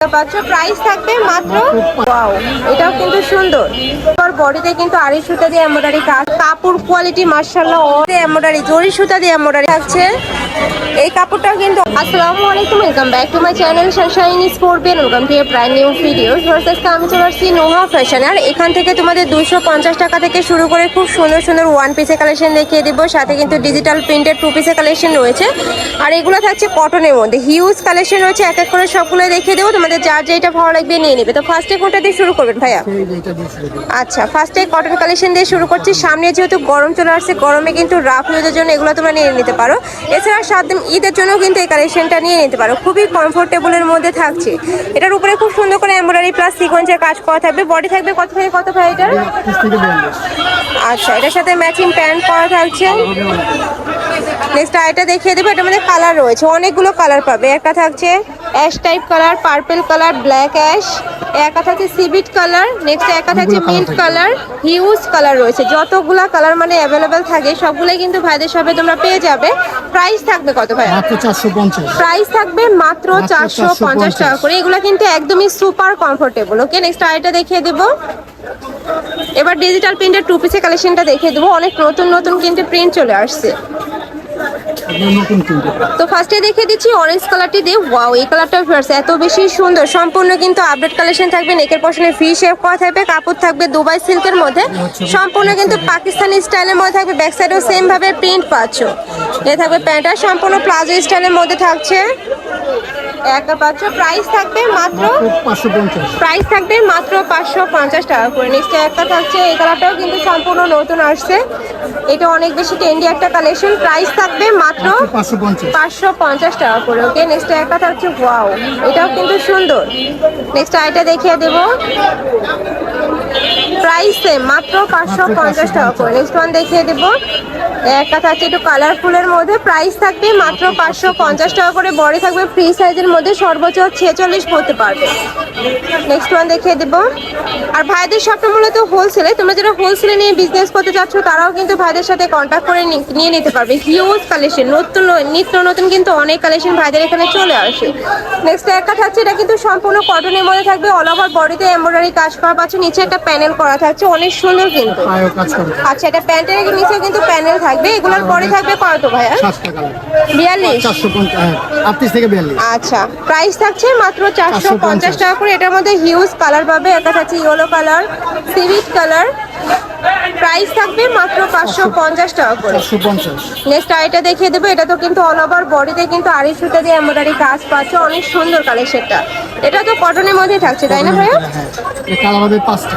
পাচ্ছ প্রাইস থাকবে মাত্র ওয়াও এটাও কিন্তু সুন্দর। বডিতে কিন্তু আড়ি সুতা দিয়ে এমব্রয়ডারি কাজ। কাপড় কোয়ালিটি মার্শাল্লাহ অনেক এমব্রয়ডারি জরি সুতা দিয়ে এমব্রয়ডারি থাকছে এই কাপড়টাও কিন্তু আসসালামু আলাইকুম welcome back to my channel sunshine স্পোর্টবেন welcome to a brand new video আমি চলে আসছি নোহা ফ্যাশন আর এখান থেকে তোমাদের দুশো পঞ্চাশ টাকা থেকে শুরু করে খুব সুন্দর সুন্দর ওয়ান পিসের কালেকশন দেখিয়ে দিব। সাথে কিন্তু ডিজিটাল প্রিন্টেড টু পিসের কালেকশন রয়েছে। আর এগুলো থাকছে কটনের মধ্যে। হিউজ কালেকশন রয়েছে এক এক করে সবগুলো দেখিয়ে দেবো। তোমাদের যার যেটা ভালো লাগবে নিয়ে নেবে। তো ফার্স্টে কোনটা দিয়ে শুরু করবেন ভাইয়া? আচ্ছা ফার্স্টে কটন কালেকশন দিয়ে শুরু করছি। সামনে যেহেতু গরম চলে আসছে গরমে কিন্তু রাফ ইউজের জন্য এগুলো তোমরা নিয়ে নিতে পারো। এছাড়া সাত দিন ঈদের জন্য কিন্তু এই কালেকশনটা নিয়ে নিতে পারো। খুবই কমফোর্টেবলের মধ্যে থাকছে। এটার উপরে খুব সুন্দর করে এমব্রয়ডারি প্লাস সিকোয়েন্সের কাজ করা থাকবে। বডি থাকবে কত থেকে কত ভাই এটার? আচ্ছা এটার সাথে ম্যাচিং প্যান্ট করা থাকছে। নেক্সট আইটা দেখিয়ে দেবো এটার মধ্যে কালার রয়েছে। অনেকগুলো কালার পাবে। একটা থাকছে ash type colour purple colour black ash একা থাকছে সিবিট কালার নেক্সট একা থাকছে মিন্ট কালার হিউজ কালার রয়েছে। যতগুলা কালার মানে অ্যাভেলেবেল থাকে সবগুলোই কিন্তু ভাইদের সবে তোমরা পেয়ে যাবে। প্রাইস থাকবে কত ভাই প্রাইস থাকবে মাত্র চারশো পঞ্চাশ টাকা করে। এগুলো কিন্তু একদমই সুপার কমফোর্টেবল ওকে নেক্সট আইটা দেখিয়ে দেবো। এবার ডিজিটাল প্রিন্টের টু পিসের কালেকশনটা দেখিয়ে দেবো। অনেক নতুন নতুন কিন্তু প্রিন্ট চলে আসছে। তো ফার্স্টে দেখে দিচ্ছি অরেঞ্জ কালারটি দিয়ে ওয়াও এই কালারটা ফার্স এত বেশি সুন্দর। সম্পূর্ণ কিন্তু আপডেট কালেকশন থাকবে, নেকের পশনে ফ্রি শেপ করা থাকবে, কাপড় থাকবে দুবাই সিল্কের মধ্যে। সম্পূর্ণ কিন্তু পাকিস্তানি স্টাইলের মধ্যে থাকবে ব্যাক সাইডেও সেম ভাবে প্রিন্ট পাচ্ছ। এ থাকবে প্যান্টটা সম্পূর্ণ প্লাজো স্টাইলের মধ্যে থাকছে। একটা পাচ্ছ প্রাইস থাকবে মাত্র প্রাইস থাকবে মাত্র পাঁচশো পঞ্চাশ টাকা করে। নেক্সট একটা থাকছে এই কালারটাও কিন্তু সম্পূর্ণ নতুন আসছে। এটা অনেক বেশি ট্রেন্ডি একটা কালেকশন প্রাইস থাকবে মাত্র পাঁচশো পঞ্চাশ। টাকা করে ওকে নেক্সট একটা থাকছে ওয়াও এটাও কিন্তু সুন্দর। নেক্সট আইটা দেখিয়ে দেব। প্রাইস মাত্র পাঁচশো পঞ্চাশ টাকা করে। নেক্সট ওয়ান দেখিয়ে দেব। একটা থাকছে একটু কালারফুলের মধ্যে। প্রাইস থাকবে মাত্র পাঁচশো পঞ্চাশ টাকা করে। বড় থাকবে ফ্রি সাইজের মধ্যে। সর্বোচ্চ ছেচল্লিশ পড়তে পারবে। নেক্সট ওয়ান দেখিয়ে দেব। আর ভাইদের শপটা মূলত হোলসেলে তোমরা যারা হোলসেলে নিয়ে বিজনেস করতে চাচ্ছ তারাও কিন্তু ভাইদের সাথে কন্ট্যাক্ট করে নিয়ে নিতে পারবে। হিউজ কালেকশন নতুন নিত্য নতুন কিন্তু অনেক কালেকশন ভাইদের এখানে চলে আসে। নেক্সট একটা থাকছে এটা কিন্তু সম্পূর্ণ কটনের মধ্যে থাকবে। অল ওভার বডিতে এমব্রয়ডারি কাজ করা পাচ্ছে। নিচে একটা প্যানেল করা থাকছে অনেক সুন্দর কিন্তু। পায়েও আচ্ছা এটা প্যান্টের নিচে কিন্তু প্যানেল থাকবে এগুলোর পরে থাকবে কত ভাইয়া? বিয়াল্লিশ? হ্যাঁ আটত্রিশ থেকে বিয়াল্লিশ। আচ্ছা প্রাইস থাকছে মাত্র চারশো পঞ্চাশ। টাকা করে। এটার মধ্যে হিউজ কালার পাবে একটা থাকছে ইয়েলো কালার সিভিট কালার প্রাইস থাকবে মাত্র পাঁচশো পঞ্চাশ টাকা করে। নেক্সট আইটা দেখিয়ে দেবো এটা তো কিন্তু অল ওভার বডিতে কিন্তু আড়াই সুতা দিয়ে এমব্রয়ডারি কাজ পাচ্ছে অনেক সুন্দর কালেকশনটা এটা তো কটনের মধ্যে থাকছে তাই না ভাইয়া? হ্যাঁ। কালার হবে পাঁচটা।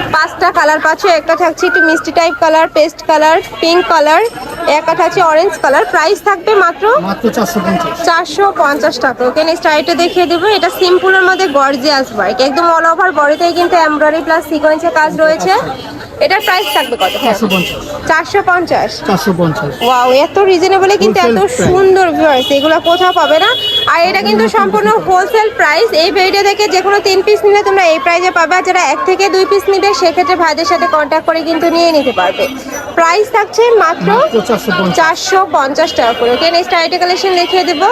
পাঁচটা কালার পাচ্ছ একটা থাকছে একটু মিষ্টি type colour paste colour pink colour একটা থাকছে অরেঞ্জ কালার প্রাইস থাকবে মাত্র চারশো পঞ্চাশ। টাকা। ওকে নেক্সট আইটা দেখিয়ে দেবো এটা সিম্পলের মধ্যে গর্জিয়াস ওয়ার্ক একদম অল ওভার বডিতে কিন্তু এমব্রয়ডারি প্লাস সিকোয়েন্সের কাজ রয়েছে। এটার প্রাইস থাকবে কত? চারশো পঞ্চাশ। ওয়াও এত রিজনেবলে কিন্তু এত সুন্দর ভিউয়ার্স এগুলো কোথাও পাবে না। আর এটা কিন্তু সম্পূর্ণ হোলসেল প্রাইস এই ভিডিও থেকে যে কোনো তিন পিস নিলে তোমরা এই প্রাইসে পাবে আর যারা এক থেকে দুই পিস নিবে সেক্ষেত্রে ভাইদের সাথে কন্ট্যাক্ট করে কিন্তু নিয়ে নিতে পারবে। প্রাইস থাকছে মাত্র চারশো পঞ্চাশ। টাকা করে। ওকে নেক্সট আইটি কালেকশন দেখিয়ে দেবো।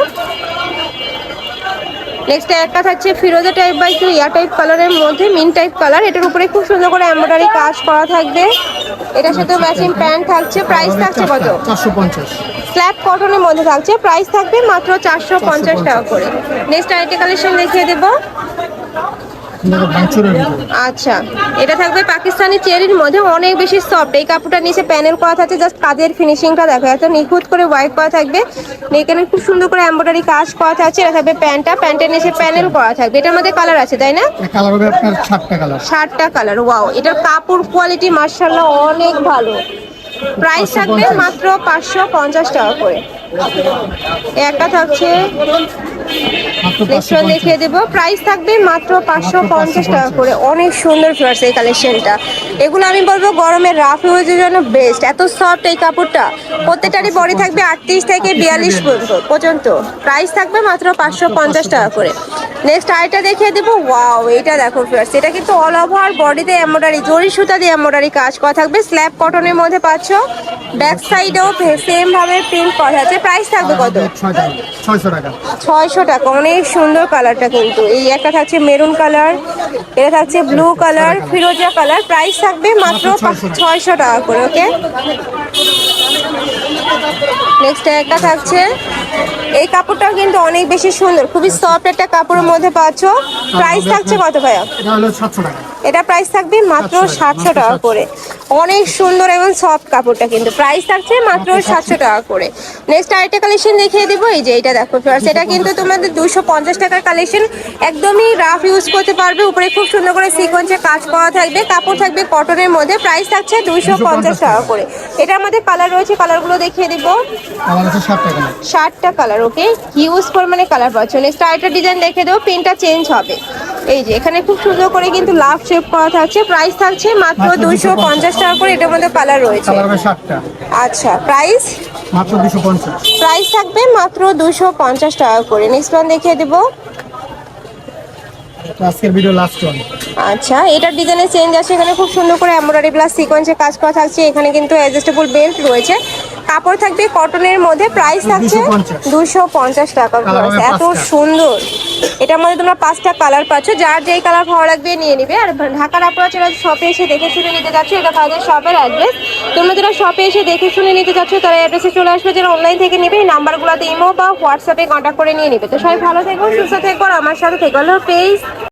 নেক্সট একটা থাকছে ফিরোজা টাইপ বা একটু ইয়া টাইপ কালারের মধ্যে মিন টাইপ কালার এটার উপরে খুব সুন্দর করে এমব্রয়ডারি কাজ করা থাকবে। এটার সাথে ম্যাচিং প্যান্ট থাকছে। প্রাইস থাকছে কত? চারশো পঞ্চাশ। স্ল্যাব কটনের মধ্যে থাকছে। প্রাইস থাকবে মাত্র চারশো পঞ্চাশ টাকা করে। নেক্সট আইটি কালেকশন দেখিয়ে দেবো। আচ্ছা এটা থাকবে পাকিস্তানি চেরির মধ্যে অনেক বেশি সফট এই কাপড়টা নিচে প্যানেল করা থাকছে জাস্ট কাজের ফিনিশিংটা দেখো এত নিখুঁত করে ওয়াইপ করা থাকবে। এখানে খুব সুন্দর করে এমব্রয়ডারি কাজ করা থাকছে। এটা থাকবে প্যান্টটা। প্যান্টের নিচে প্যানেল করা থাকবে। এটার মধ্যে কালার আছে তাই না? কালার হবে আপনার সাতটা কালার ষাটটা কালার ওয়াও এটার কাপড় কোয়ালিটি মার্শাল্লাহ অনেক ভালো। প্রাইস থাকবে মাত্র পাঁচশো পঞ্চাশ টাকা করে। একটা থাকছে নেক্সট দেখিয়ে দেব। প্রাইস থাকবে মাত্র পাঁচশো পঞ্চাশ টাকা করে। অনেক সুন্দর ফ্লার্স এই কালেকশনটা এগুলো আমি বলব গরমের রাফ ইউজের জন্য বেস্ট এত সফট এই কাপড়টা। প্রত্যেকটারই বডি থাকবে আটত্রিশ থেকে বিয়াল্লিশ পর্যন্ত প্রাইস থাকবে মাত্র পাঁচশো পঞ্চাশ টাকা করে। নেক্সট আরেকটা দেখিয়ে দেবো। ওয়াও এটা দেখো ফ্রেন্ডস এটা কিন্তু অল ওভার বডিতে এমব্রয়ডারি জরি সুতা দিয়ে এমব্রয়ডারি কাজ করা থাকবে। স্ল্যাব কটনের মধ্যে পাচ্ছ। ব্যাক সাইডেও সেম ভাবে প্রিন্ট করা আছে। প্রাইস থাকবে কত? 600 টাকা। 600 একশো টাকা অনেক সুন্দর কালারটা কিন্তু। এই একটা থাকছে মেরুন কালার এটা থাকছে ব্লু কালার ফিরোজা কালার। প্রাইস থাকবে মাত্র ছয়শো টাকা। করে ওকে? নেক্সট একটা থাকছে এই কাপড়টাও কিন্তু অনেক বেশি সুন্দর খুবই সফট একটা কাপড়ের মধ্যে পাচ্ছ। প্রাইস থাকছে কত ভাইয়া? এটা প্রাইস থাকবে মাত্র সাতশো টাকা করে। অনেক সুন্দর এবং সফট কাপড়টা কিন্তু। প্রাইস থাকছে মাত্র সাতশো টাকা করে। নেক্সট আরেকটা কালেকশন দেখিয়ে দিব। এই যে এটা দেখো ফ্লার্স এটা কিন্তু তোমাদের দুশো পঞ্চাশ টাকার কালেকশন একদমই রাফ ইউজ করতে পারবে। উপরে খুব সুন্দর করে সিকোয়েন্সে কাজ করা থাকবে। কাপড় থাকবে কটনের মধ্যে। প্রাইস থাকছে দুশো পঞ্চাশ টাকা করে। এটার মধ্যে কালার রয়েছে কালারগুলো দেখিয়ে দিব। ষাটটা কালার ওকে হিউজ পরিমাণে কালার পাচ্ছ। নেক্সট আরেকটা ডিজাইন দেখে দেবো। পিনটা চেঞ্জ হবে। এই যে এখানে খুব সুন্দর করে কিন্তু লাভ শেপ করা থাকছে। প্রাইস থাকছে মাত্র দুইশো 250 পঞ্চাশ টাকা করে এটার মধ্যে কালার রয়েছে। আচ্ছা প্রাইস মাত্র দুশো পঞ্চাশ। প্রাইস থাকবে মাত্র দুশো পঞ্চাশ টাকা করে। নেক্সট ওয়ান দেখিয়ে দেবো। আজকের ভিডিও লাস্ট ওয়ান আচ্ছা এটার ডিজাইনে চেঞ্জ আছে। এখানে খুব সুন্দর করে এমব্রয়ডারি প্লাস সিকোয়েন্সে কাজ করা থাকছে। এখানে কিন্তু অ্যাডজাস্টেবল বেল্ট রয়েছে। কাপড় থাকবে কটনের মধ্যে প্রাইস থাকছে দুশো পঞ্চাশ। টাকা এত সুন্দর। এটার মধ্যে তোমরা পাঁচটা কালার পাচ্ছ। যার যেই কালার ভালো লাগবে নিয়ে নিবে। আর ঢাকার আপনারা যারা শপে এসে দেখে শুনে নিতে যাচ্ছ এটা তাদের শপের অ্যাড্রেস তোমরা যারা শপে এসে দেখে শুনে নিতে চাচ্ছ তারা অ্যাড্রেসে চলে আসবে। যারা অনলাইন থেকে নেবে এই নাম্বারগুলোতে ইমো বা হোয়াটসঅ্যাপে কন্ট্যাক্ট করে নিয়ে নিবে। তো সবাই ভালো থেকো সুস্থ থেকো আমার সাথে থেকো। হলো পেজ